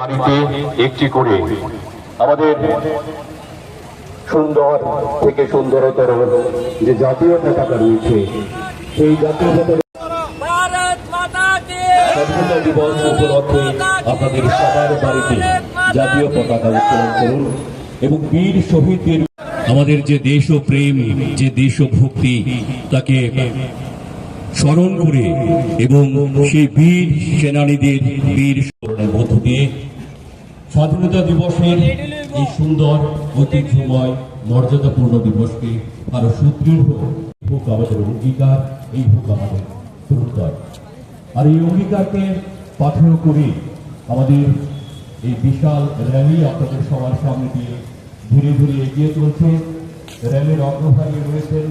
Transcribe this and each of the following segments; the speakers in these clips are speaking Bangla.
বাড়িতে একটি করে আমাদের সুন্দর থেকে সুন্দরতর যে জাতীয় পতাকা রয়েছে সেই জাতীয় পতাকা আপনাদের সবার বাড়িতে জাতীয় পতাকা উত্তোলন করুন এবং বীর শহীদদের আমাদের যে দেশ ও প্রেম যে দেশ ও ভক্তি তাকে স্মরণ করে এবং সেই বীর সেনানীদের বীর স্মরণের মধ্য দিয়ে স্বাধীনতা দিবসের এই সুন্দর ঐতিহ্যময় মর্যাদাপূর্ণ দিবসকে আরও সুদৃঢ় হোক আমাদের অঙ্গীকার এই হোক আমাদের প্রত্যয় আর এই অঙ্গীকারকে পাথেয় করে আমাদের এই বিশাল র্যালি আপনাদের সবার সামনে দিয়ে ধীরে ধীরে এগিয়ে চলছে। র্যালির অগ্রভাগে রয়েছেন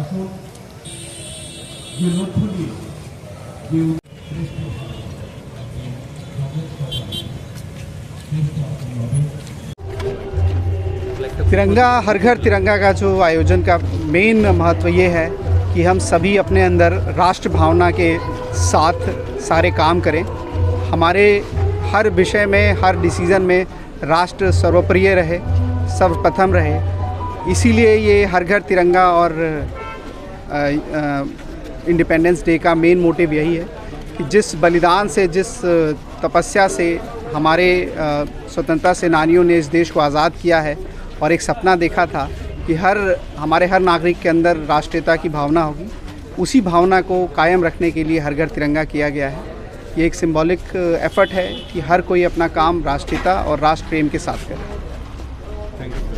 আসুন যে লক্ষ্য নিয়ে যে শ্রেষ্ঠ तिरंगा, हर घर तिरंगा का जो आयोजन का मेन महत्व ये है कि हम सभी अपने अंदर राष्ट्र भावना के साथ सारे काम करें। हमारे हर विषय में, हर डिसीज़न में राष्ट्र सर्वप्रिय रहे, सर्वप्रथम रहे। इसीलिए ये हर घर तिरंगा और इंडिपेंडेंस डे का मेन मोटिव यही है कि जिस बलिदान से, जिस तपस्या से हमारे स्वतंत्रता सेनानियों ने इस देश को आज़ाद किया है और एक सपना देखा था कि हर, हमारे हर नागरिक के अंदर राष्ट्रीयता की भावना होगी। उसी भावना को कायम रखने के लिए हर घर तिरंगा किया गया है। ये एक सिंबॉलिक एफर्ट है कि हर कोई अपना काम राष्ट्रीयता और राष्ट्र प्रेम के साथ करे।